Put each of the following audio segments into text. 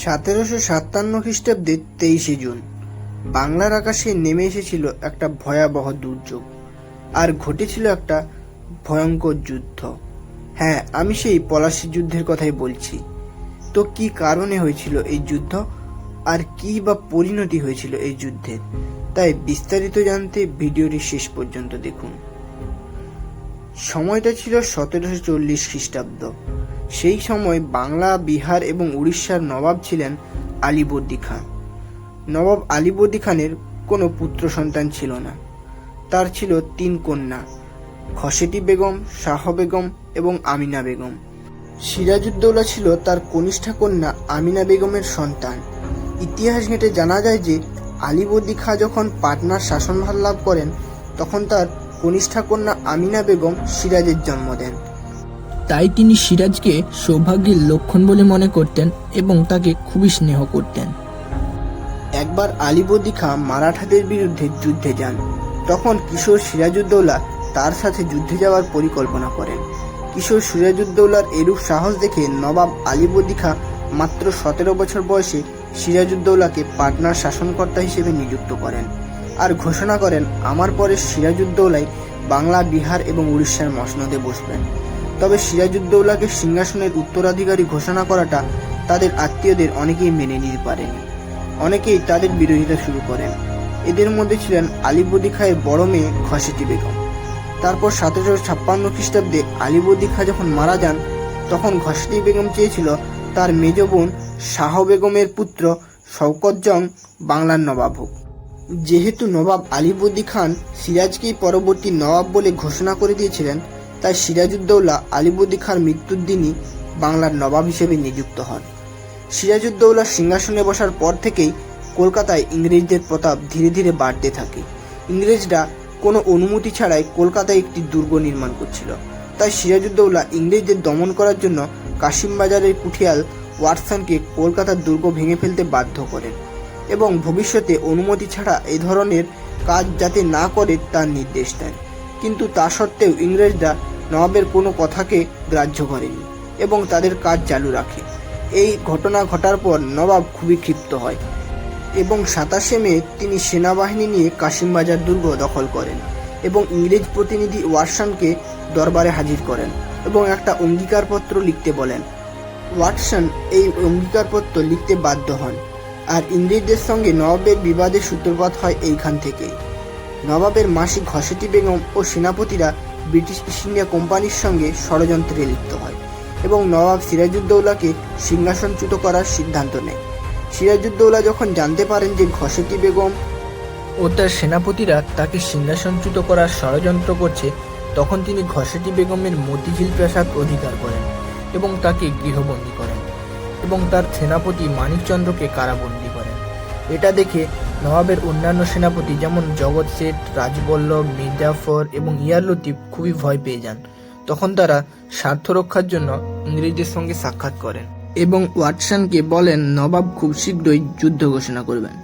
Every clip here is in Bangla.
সতেরোশো সাতান্ন খ্রিস্টাব্দে তেইশে জুন, বাংলার আকাশে নেমে এসেছিল একটা ভয়াবহ দুর্যোগ আর ঘটেছিল একটা ভয়ঙ্কর যুদ্ধ। হ্যাঁ আমি সেই পলাশী যুদ্ধের কথাই বলছি। তো কি কারণে হয়েছিল এই যুদ্ধ? আর কি বা পরিণতি হয়েছিল এই যুদ্ধের তাই বিস্তারিত জানতে ভিডিওটি শেষ পর্যন্ত দেখুন। সময়টা ছিল সতেরোশো চল্লিশ খ্রিস্টাব্দ। সেই সময় বাংলা, বিহার এবং উড়িষ্যার নবাব ছিলেন আলিবর্দী খান। নবাব আলিবর্দী খানের কোনো পুত্র সন্তান ছিল না। তার ছিল তিন কন্যা, খসেটি বেগম, শাহ বেগম এবং আমিনা বেগম। সিরাজউদ্দৌলা ছিল তার কনিষ্ঠা কন্যা আমিনা বেগমের সন্তান। ইতিহাস ঘেঁটে জানা যায় যে, আলিবর্দী খাঁ যখন পাটনার শাসনভার লাভ করেন, তখন তার কনিষ্ঠা কন্যা আমিনা বেগম সিরাজের জন্ম দেন। তাই তিনি সিরাজকে সৌভাগ্যের লক্ষণ বলে মনে করতেন এবং তাকে খুবই স্নেহ করতেন। একবার আলিবর্দী খাঁ মারাঠাদের বিরুদ্ধে যুদ্ধে যান। তখন কিশোর সিরাজউদ্দৌলা তার সাথে যুদ্ধে যাওয়ার পরিকল্পনা করেন। কিশোর সিরাজউদ্দৌলার এরূপ সাহস দেখে নবাব আলিবর্দী খাঁ মাত্র সতেরো বছর বয়সে সিরাজউদ্দৌলাকে পাটনার শাসনকর্তা হিসেবে নিযুক্ত করেন আর ঘোষণা করেন, আমার পরে সিরাজউদ্দৌলাই বাংলা, বিহার এবং উড়িষ্যার মসনদে বসবেন। তবে সিরাজউদ্দৌলাকে সিংহাসনের উত্তরাধিকারী ঘোষণা করাটা তাদের আত্মীয়দের অনেকেই মেনে নিতে পারেনি। অনেকেই তাদের বিরোধিতা শুরু করেন। এদের মধ্যে ছিলেন আলিবর্দী খাঁয়ের বড় মেয়ে খসেটি বেগম। তারপর সতেরোশো ছাপ্পান্ন খ্রিস্টাব্দে আলিবর্দী খাঁ যখন মারা যান, তখন ঘসেটি বেগম চেয়েছিল তার মেজ বোন শাহ বেগমের পুত্র শওকত জং বাংলার নবাব হোক। যেহেতু নবাব আলিবর্দী খান সিরাজকেই পরবর্তী নবাব বলে ঘোষণা করে দিয়েছিলেন তাই সিরাজউদ্দৌলা আলিবর্দী খাঁর মৃত্যুর দিনই বাংলার নবাব হিসেবে নিযুক্ত হন। সিরাজউদ্দৌলা সিংহাসনে বসার পর থেকেই কলকাতায় ইংরেজদের প্রতাপ ধীরে ধীরে বাড়তে থাকে। ইংরেজরা কোনো অনুমতি ছাড়াই কলকাতায় একটি দুর্গ নির্মাণ করছিল। তাই সিরাজউদ্দৌলা ইংরেজদের দমন করার জন্য কাশিমবাজারের পুঠিয়াল ওয়াটসনকে কলকাতার দুর্গ ভেঙে ফেলতে বাধ্য করেন এবং ভবিষ্যতে অনুমতি ছাড়া এ ধরনের কাজ যাতে না করে তার নির্দেশ দেন। কিন্তু তা সত্ত্বেও ইংরেজরা নবাবের কোনো কথাকে গ্রাহ্য করেনি এবং তাদের কাজ চালু রাখে। এই ঘটনা ঘটার পর নবাব খুবই ক্ষিপ্ত হয় এবং সাতাশে মে তিনি সেনাবাহিনী নিয়ে কাশিমবাজার দুর্গ দখল করেন এবং ইংরেজ প্রতিনিধি ওয়াটসনকে দরবারে হাজির করেন এবং একটা অঙ্গীকারপত্র লিখতে বলেন। ওয়াটসন এই অঙ্গীকারপত্র লিখতে বাধ্য হন, আর ইংরেজদের সঙ্গে নবাবের বিবাদের সূত্রপাত হয় এইখান থেকেই। নবাবের মাসি ঘসেটি বেগম ও সেনাপতিরা ব্রিটিশ ইস্ট ইন্ডিয়া কোম্পানির সঙ্গে ষড়যন্ত্রে লিপ্ত হয় এবং নবাব সিরাজউদ্দৌলাকে সিংহাসনচ্যুত করার সিদ্ধান্ত নেয়। সিরাজউদ্দৌলা যখন জানতে পারেন যে ঘসেটি বেগম ও তার সেনাপতিরা তাকে সিংহাসনচ্যুত করার ষড়যন্ত্র করছে, তখন তিনি ঘসেটি বেগমের মতিঝিল প্রাসাদ অধিকার করেন এবং তাকে গৃহবন্দী করেন এবং তার সেনাপতি মানিকচন্দ্রকে কারাবন্দী করেন। এটা দেখে নবাবের অন্যান্য সেনাপতি যেমন জগৎ শেঠ, রাজবল্লভ, মির্জাফর এবং ইয়ার লতিফ খুবই ভয় পেয়ে যান। তখন তারা স্বার্থ রক্ষার জন্য ইংরেজদের সঙ্গে সাক্ষাৎ করেন এবং ওয়াটসনকে বলেন, নবাব খুব শীঘ্রই যুদ্ধ ঘোষণা করবেন।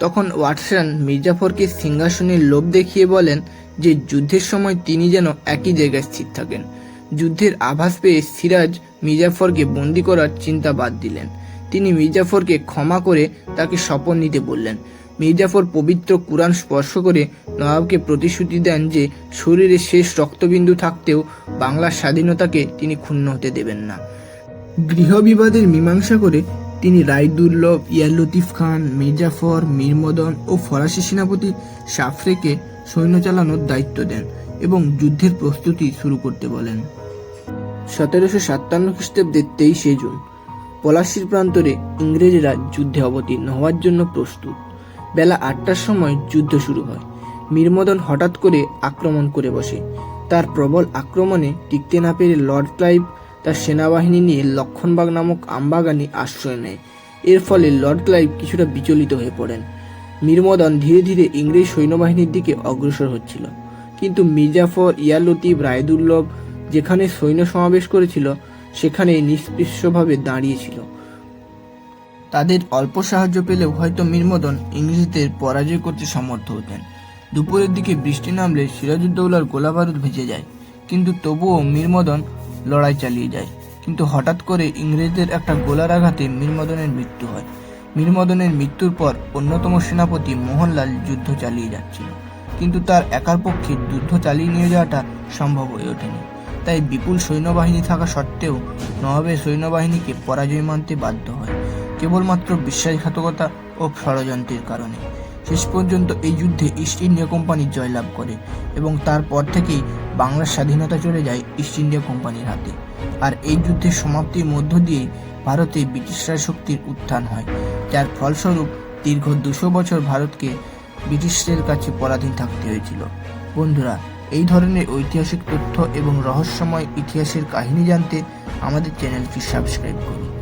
তখন ওয়াটসন মির্জাফরকে সিংহাসনের লোভ দেখিয়ে বলেন যে যুদ্ধের সময় তিনি যেন একই জায়গায় স্থির থাকেন। যুদ্ধের আভাস পেয়ে সিরাজ মির্জাফরকে বন্দি করার চিন্তা বাদ দিলেন। তিনি মির্জাফরকে ক্ষমা করে তাকে শপথ নিতে বললেন। মির্জাফর পবিত্র কুরআন স্পর্শ করে নবাবকে প্রতিশ্রুতি দেন যে শরীরে শেষ রক্তবিন্দু থাকতেও বাংলার স্বাধীনতাকে তিনি ক্ষুণ্ণ হতে দেবেন না। গৃহবিবাদের মীমাংসা করে তিনি রায়দুল্লভ ইয়ার লতিফ খান, মির্জাফর, মীরমদন ও ফরাসি সেনাপতি সাফরেকে সৈন্য চালানোর দায়িত্ব দেন এবং যুদ্ধের প্রস্তুতি শুরু করতে বলেন। সতেরোশো সাতান্ন খ্রিস্টাব্দের তেইশে জুন, পলাশির প্রান্তরে ইংরেজরা যুদ্ধে অবতীর্ণ হওয়ার জন্য প্রস্তুত। বেলা আটটার সময় যুদ্ধ শুরু হয়। মীরমদন হঠাৎ করে আক্রমণ করে বসে। তার প্রবল আক্রমণে টিকতে না পেরে লর্ড ক্লাইভ তার সেনাবাহিনী নিয়ে লক্ষণবাগ নামক আমবাগানে আশ্রয় নেয়। এর ফলে লর্ড ক্লাইভ কিছুটা বিচলিত হয়ে পড়েন। মীরমদন ধীরে ধীরে ইংরেজ সৈন্যবাহিনীর দিকে অগ্রসর হচ্ছিল। কিন্তু মির্জাফর ইয়ালতিব রায়দুল্লভ যেখানে সৈন্য সমাবেশ করেছিল সেখানে নিষ্পৃশ্যভাবে দাঁড়িয়েছিল তাদের অল্প সাহায্য পেলেও হয়তো মীরমদন ইংরেজদের পরাজয় করতে সমর্থ হতেন। দুপুরের দিকে বৃষ্টি নামলে সিরাজউদ্দৌলার গোলাবারুদ ভেজে যায়, কিন্তু তবুও মীরমদন লড়াই চালিয়ে যায়। কিন্তু হঠাৎ করে ইংরেজদের একটা গোলার আঘাতে মীরমদনের মৃত্যু হয়। মীরমদনের মৃত্যুর পর অন্যতম সেনাপতি মোহনলাল যুদ্ধ চালিয়ে যাচ্ছিল, কিন্তু তার একার পক্ষে যুদ্ধ চালিয়ে নিয়ে যাওয়াটা সম্ভব হয়ে ওঠেনি। তাই বিপুল সৈন্যবাহিনী থাকা সত্ত্বেও নবাবের সৈন্যবাহিনীকে পরাজয় মানতে বাধ্য হয়। কেবলমাত্র বিশ্বাসঘাতকতা ও ষড়যন্ত্রের কারণে। শেষ পর্যন্ত এই যুদ্ধে ইস্ট ইন্ডিয়া কোম্পানি জয়লাভ করে এবং তারপর থেকেই বাংলার স্বাধীনতা চলে যায় ইস্ট ইন্ডিয়া কোম্পানির হাতে। আর এই যুদ্ধের সমাপ্তির মধ্য দিয়েই ভারতে ব্রিটিশ শক্তির উত্থান হয়, যার ফলস্বরূপ দীর্ঘ দুশো বছর ভারতকে ব্রিটিশদের কাছে পরাধীন থাকতে হয়েছিল। বন্ধুরা, এই ধরনের ঐতিহাসিক তথ্য এবং রহস্যময় ইতিহাসের কাহিনী জানতে আমাদের চ্যানেলটি সাবস্ক্রাইব করুন।